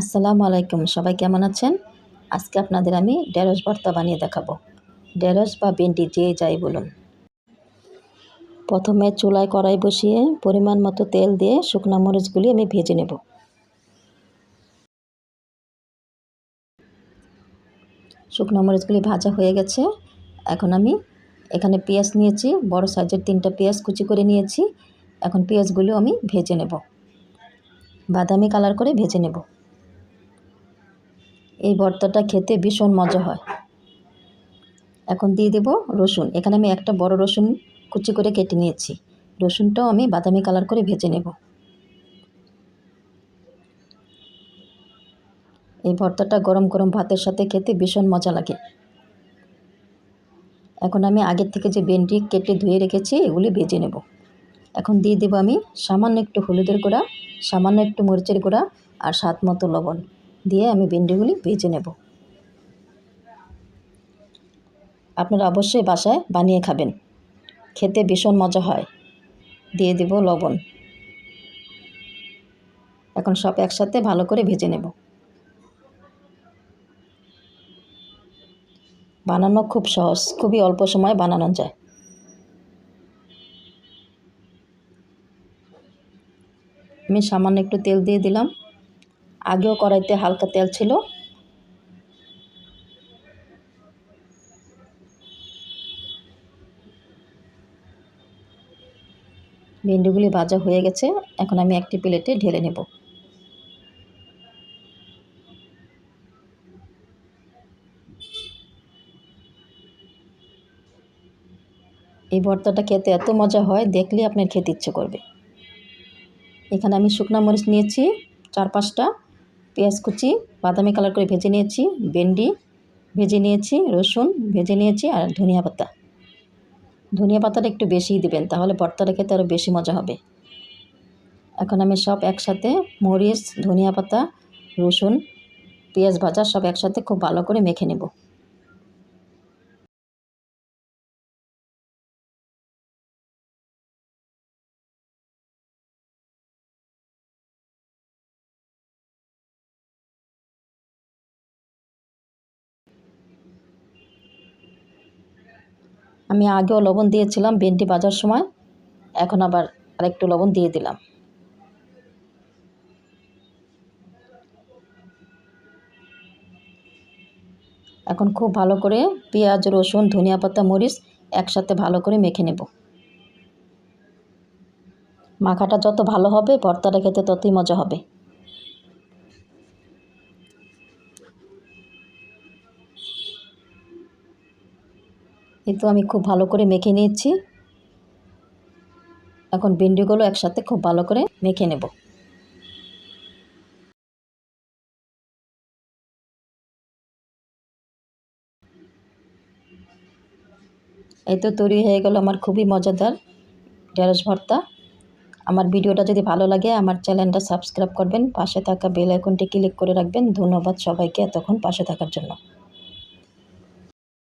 আসসালামু আলাইকুম, সবাই কেমন আছেন? আজকে আপনাদের আমি ঢেঁড়স ভর্তা বানিয়ে দেখাবো। ঢেঁড়স বা ভেন্ডি যে যাই বলুন। প্রথমে চুলায় কড়াই বসিয়ে পরিমাণ মতো তেল দিয়ে শুকনো মরিচগুলি আমি ভেজে নেব। শুকনো মরিচগুলি ভাজা হয়ে গেছে। এখন আমি এখানে পেঁয়াজ নিয়েছি, বড় সাইজের তিনটা পেঁয়াজ কুচি করে নিয়েছি। এখন পেঁয়াজগুলো আমি ভেজে নেব। বাদামি কালার করে ভেজে নেব। এই ভর্তাটা খেতে ভীষণ মজা হয়। এখন দিয়ে দেব রসুন। এখানে আমি একটা বড় রসুন কুচি করে কেটে নিয়েছি। রসুনটাও আমি বাদামি কালার করে ভেজে নেব। এই ভর্তাটা গরম গরম ভাতের সাথে খেতে ভীষণ মজা লাগে। এখন আমি আগের থেকে যে ভেন্ডি কেটে ধুয়ে রেখেছি, এগুলি ভেজে নেব। এখন দিয়ে দেবো আমি সামান্য একটু হলুদের গুঁড়া, সামান্য একটু মরিচের গুঁড়া আর স্বাদ মতো লবণ। দিয়ে আমি ভেন্ডিগুলি ভেজে নেব। আপনারা অবশ্যই বাসায় বানিয়ে খাবেন। খেতে ভীষণ মজা হয়। দিয়ে দেব লবণ। এখন সব একসাথে ভালো করে ভেজে নেব। বানানো খুব সহজ, খুবই অল্প সময় বানানো যায়। আমি সামান্য একটু তেল দিয়ে দিলাম। আগেও কড়াইতে হালকা তেল ছিল। ভেন্ডিগুলি ভাজা হয়ে গেছে। এখন আমি একটি প্লেটে ঢেলে নেব। এই ভর্তাটা খেতে এত মজা হয় দেখলে আপনার খেতে ইচ্ছে করবে। এখানে আমি শুকনো মরিচ নিয়েছি, চার পাঁচটা। পেঁয়াজ কুচি, বাদামি কালার করে ভেজে নিয়েছি, ভেন্ডি ভেজে নিয়েছি, রসুন ভেজে নিয়েছি আর ধনিয়া পাতা। ধনিয়া পাতাটা একটু বেশিই দেবেন, তাহলে ভর্তাটা খেতে আরও বেশি মজা হবে। এখন আমি সব একসাথে মরিচ, ধনিয়া পাতা, রসুন, পেঁয়াজ ভাজা সব একসাথে খুব ভালো করে মেখে নেব। আমি আগেও লবণ দিয়েছিলাম ভেন্ডি ভাজার সময়, এখন আবার আরেকটু লবণ দিয়ে দিলাম। এখন খুব ভালো করে পেঁয়াজ, রসুন, ধনিয়া পাতা, মরিচ একসাথে ভালো করে মেখে নেব। মাখাটা যত ভালো হবে, ভর্তাটা খেতে ততই মজা হবে। এই তো আমি খুব ভালো করে মেখে নিয়েছি। এখন ভিন্ডিগুলো একসাথে খুব ভালো করে মেখে নেব। এই তো তৈরি হয়ে গেল আমার খুবই মজাদার ঢেঁড়স ভর্তা। আমার ভিডিওটা যদি ভালো লাগে আমার চ্যানেলটা সাবস্ক্রাইব করবেন, পাশে থাকা বেল আইকনটি ক্লিক করে রাখবেন। ধন্যবাদ সবাইকে এতক্ষণ পাশে থাকার জন্য।